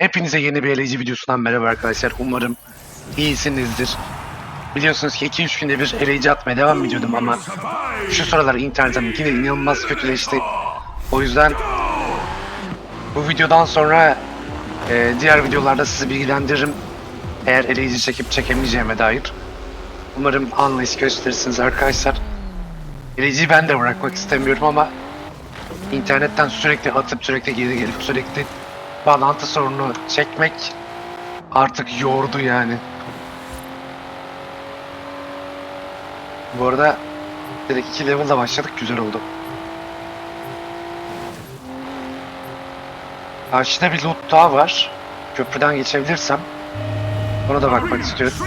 Hepinize yeni bir eleyici videosundan merhaba arkadaşlar. Umarım iyisinizdir. Biliyorsunuz ki 2-3 günde bir eleyici atmaya devam ediyordum ama şu sıralar internetim yine inanılmaz kötüleşti. O yüzden bu videodan sonra e, diğer videolarda sizi bilgilendiririm. Eğer eleyici çekip çekemeyeceğime dair. Umarım anlayış gösterirsiniz arkadaşlar. Eleyiciyi ben de bırakmak istemiyorum ama internetten sürekli atıp sürekli geri gelip sürekli bağlantı sorunu çekmek artık yordu yani. Bu arada direkt 2 level'la başladık güzel oldu. Karşıda bir loot daha var. Köprüden geçebilirsem ona da bakmak istiyorum.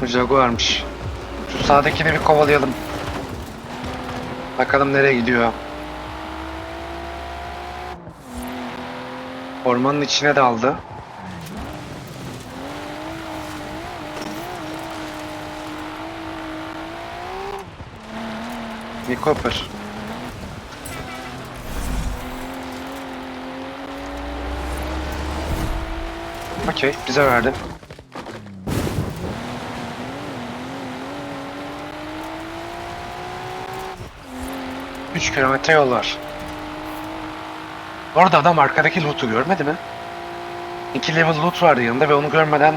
Bu Jaguar'mış. Şu sağdakini bir kovalayalım. Bakalım nereye gidiyor. Ormanın içine daldı. Bir Copper. Okey, bize verdi. 3 kilometre yol var. Orada adam arkadaki loot'u görmedi mi? 2 level loot vardı yanında ve onu görmeden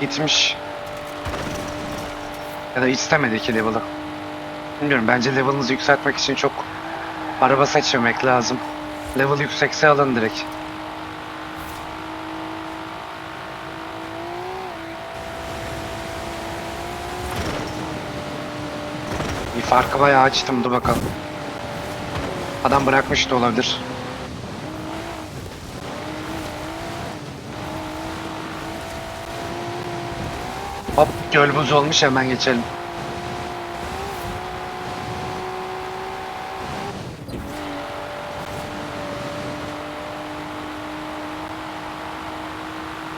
gitmiş. Ya da istemedi 2 level'ı. Bilmiyorum bence level'ınızı yükseltmek için çok araba seçmemek lazım. Level yüksekse alın direkt. Bir farkı bayağı açtım dur bakalım. Adam bırakmış da olabilir. Hop göl buz olmuş hemen geçelim.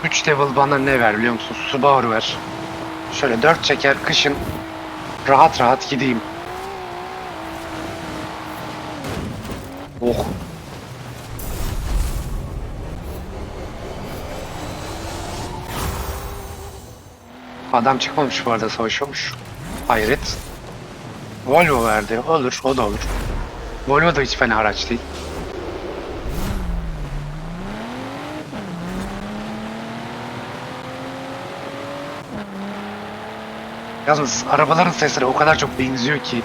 Üç level bana ne ver biliyor musun? Subaru ver. Şöyle dört çeker kışın rahat rahat gideyim. Adam çıkmamış bu arada savaşıyormuş. Hayret. Volvo verdi. Olur, o da olur. Volvo da hiç fena araç değil. Yalnız arabaların sesleri o kadar çok benziyor ki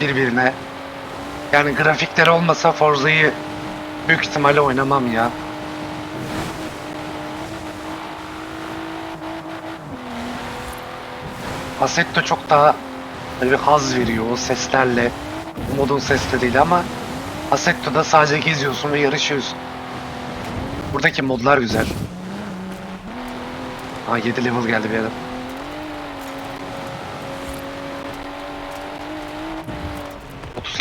birbirine. Yani grafikler olmasa Forza'yı büyük ihtimalle oynamam ya. Assetto çok daha böyle bir haz veriyor o seslerle. Modun sesleriyle ama Assetto'da sadece geziyorsun ve yarışıyorsun. Buradaki modlar güzel. Aa 7 level geldi bir adam.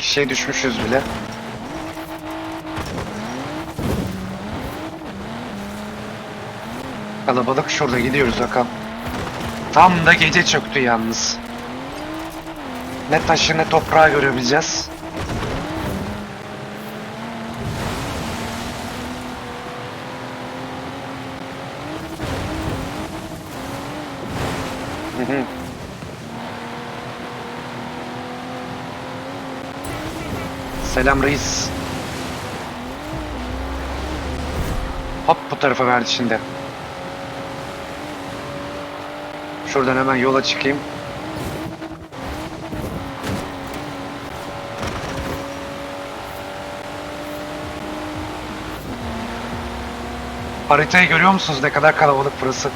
kişiye düşmüşüz bile. Kalabalık şurada gidiyoruz bakalım. Tam da gece çöktü yalnız. Ne taşı ne toprağı görebileceğiz. Selam reis. Hop bu tarafa verdi şimdi. Şuradan hemen yola çıkayım. Haritayı görüyor musunuz ne kadar kalabalık burası?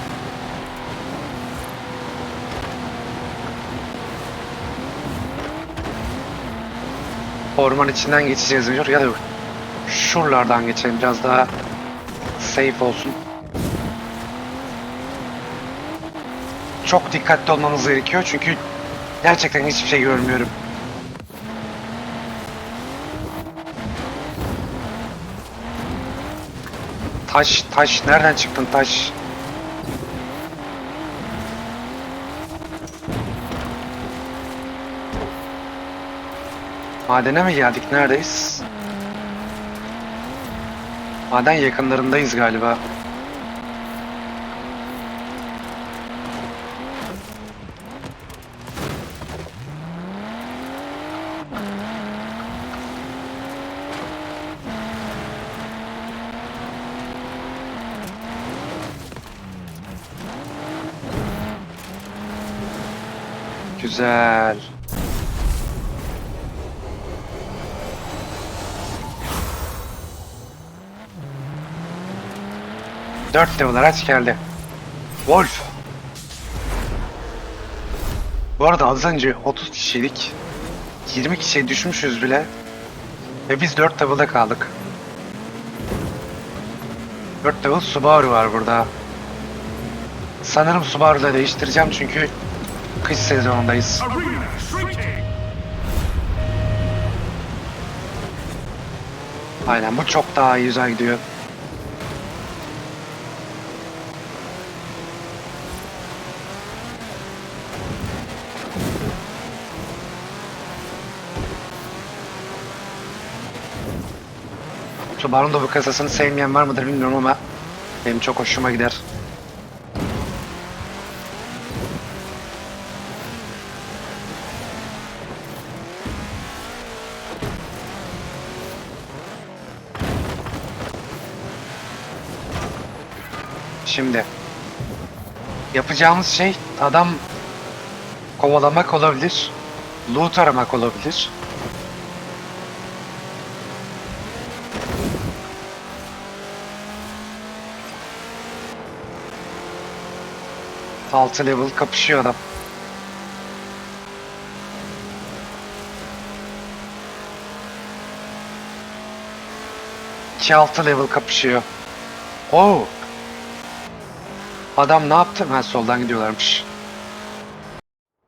Orman içinden geçeceğiz diyor ya da şuralardan geçelim biraz daha safe olsun. Çok dikkatli olmamız gerekiyor çünkü gerçekten hiçbir şey görmüyorum. Taş, taş. Nereden çıktın taş? Madene mi geldik? Neredeyiz? Maden yakınlarındayız galiba. Güzel. Dört level araç geldi. Wolf. Bu arada az önce 30 kişiydik. 20 kişiye düşmüşüz bile. Ve biz 4 level'da kaldık. 4 level Subaru var burada. Sanırım Subaru'da değiştireceğim çünkü kış sezonundayız. Aynen bu çok daha güzel gidiyor. Subaru'nun da bu kasasını sevmeyen var mıdır bilmiyorum ama benim çok hoşuma gider. Şimdi yapacağımız şey adam kovalamak olabilir, loot aramak olabilir. Altı level kapışıyor adam. İki altı level kapışıyor. Oo. Adam ne yaptı? Ha soldan gidiyorlarmış.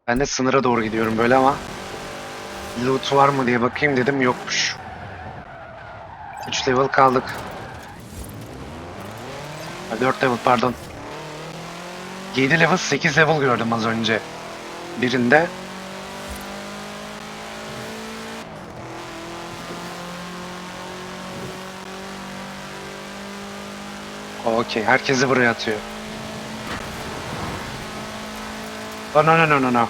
Ben de sınıra doğru gidiyorum böyle ama loot var mı diye bakayım dedim yokmuş. 3 level kaldık. Ha, 4 level pardon. 7 level 8 level gördüm az önce. Birinde. Okey herkesi buraya atıyor. Oh, no no no no no.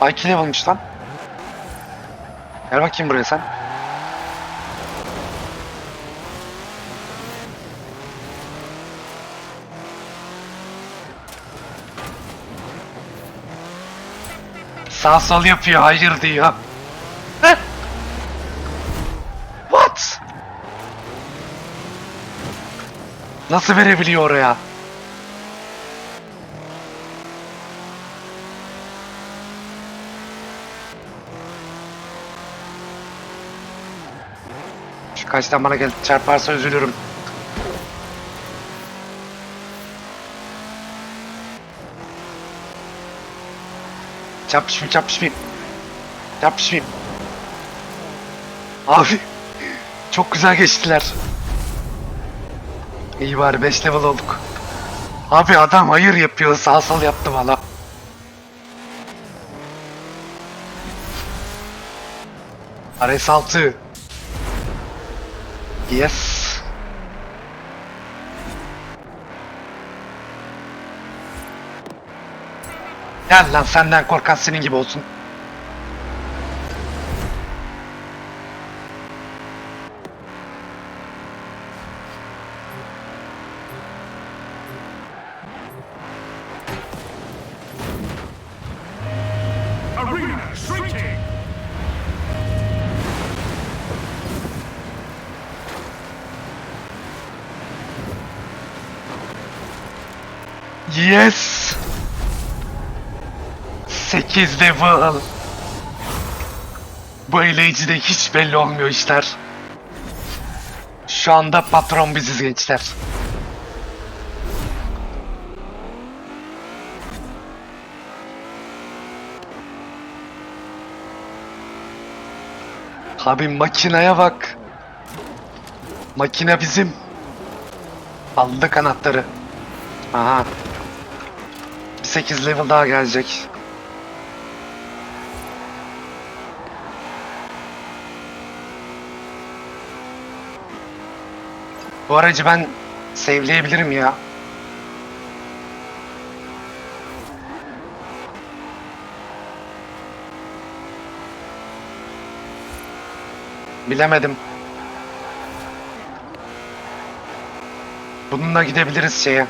Ay 2 level'mış lan. Gel bakayım buraya sen. Sağ sol yapıyor, hayır diyor. Heh. What? Nasıl verebiliyor oraya? Kaçtan bana gel çarparsa üzülürüm. Çarpışmayayım çarpışmayayım. Çarpışmayayım. Abi çok güzel geçtiler. İyi bari 5 level olduk. Abi adam hayır yapıyor sağ sol yaptı valla. RS6 Yes. Gel lan senden korkan senin gibi olsun. Yes. 8 level. Bu eleyicide hiç belli olmuyor işler. Şu anda patron biziz gençler. Abi makineye bak. Makine bizim. Aldı kanatları. Aha. Bir 8 level daha gelecek. Bu aracı ben save'leyebilirim ya. Bilemedim. Bununla gidebiliriz şeye.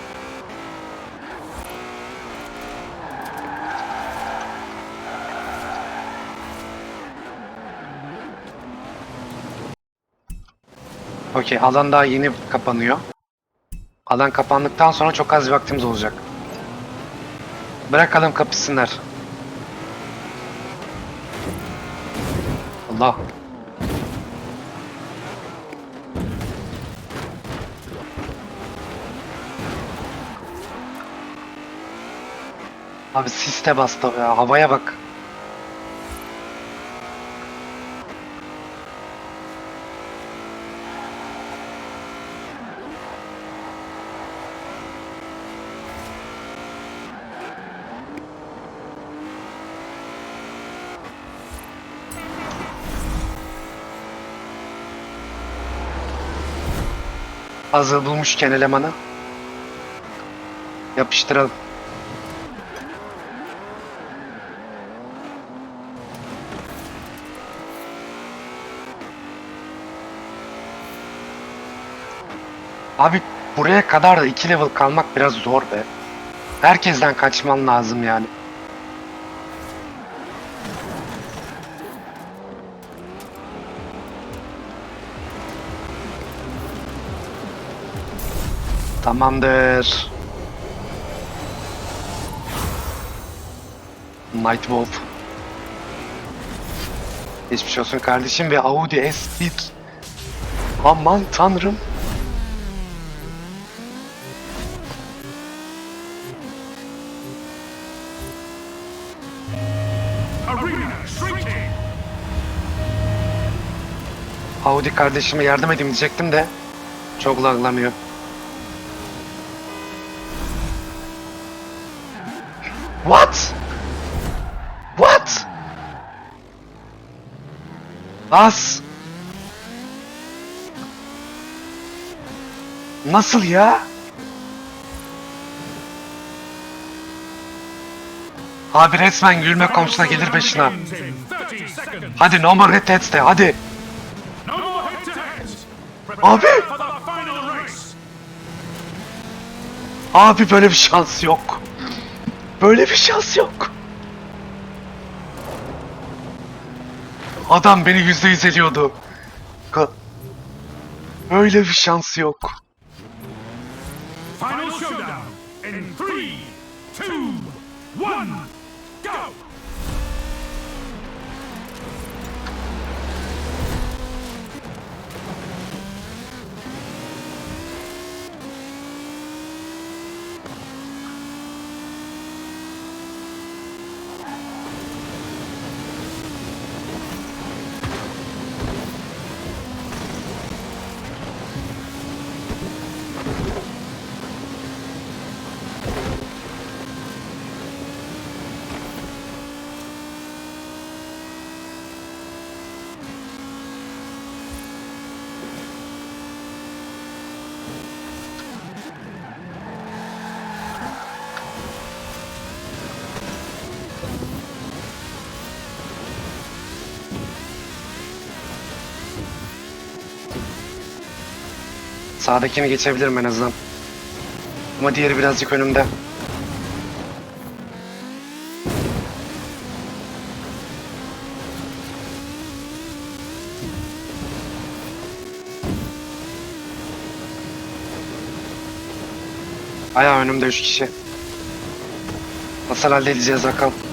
Okey, alan daha yeni kapanıyor. Alan kapandıktan sonra çok az vaktimiz olacak. Bırakalım kapışsınlar. Allah. Abi siste bastı ya. Havaya bak. Hazır bulmuşken elemanı. Yapıştıralım. Abi buraya kadar da 2 level kalmak biraz zor be. Herkesten kaçman lazım yani. Tamamdır. Night Wolf. Geçmiş olsun kardeşim ve Audi S1. Aman tanrım. Audi kardeşime yardım edeyim diyecektim de çok laglanıyor. What? What? As? Nasıl ya? Abi resmen gülme komşuna gelir başına. Begins in 30 seconds. Hadi no more red heads de hadi. Abi. Abi böyle bir şans yok. Böyle bir şans yok. Adam beni yüzde yüz ediyordu. Ka- Böyle bir şans yok. Final showdown in three, two, one, go! Sağdakini geçebilirim en azından. Ama diğeri birazcık önümde. Aya önümde üç kişi. Nasıl halledeceğiz bakalım.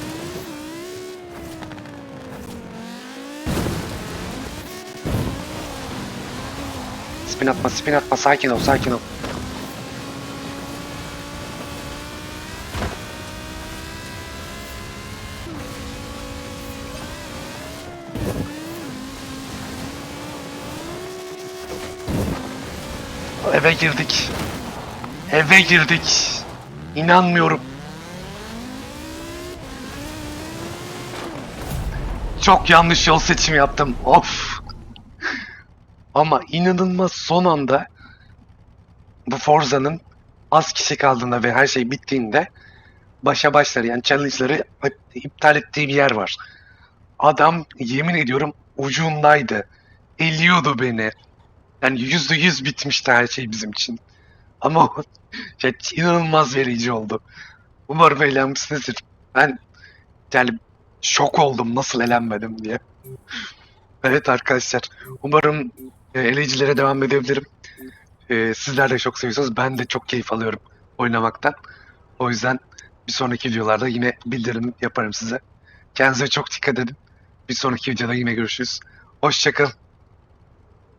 Spin atma, spin atma. Sakin ol, sakin ol. Eve girdik. Eve girdik. İnanmıyorum. Çok yanlış yol seçimi yaptım. Of. Ama inanılmaz son anda bu Forza'nın az kişi kaldığında ve her şey bittiğinde başa başları yani challenge'ları iptal ettiği bir yer var. Adam yemin ediyorum ucundaydı. Eliyordu beni. Yani yüzde yüz bitmişti her şey bizim için. Ama şey, inanılmaz verici oldu. Umarım eğlenmişsinizdir. Ben yani şok oldum nasıl eğlenmedim diye. Evet arkadaşlar. Umarım eleyicilere devam edebilirim. E, sizler de çok seviyorsunuz. Ben de çok keyif alıyorum oynamaktan. O yüzden bir sonraki videolarda yine bildirim yaparım size. Kendinize çok dikkat edin. Bir sonraki videoda yine görüşürüz. Hoşçakalın.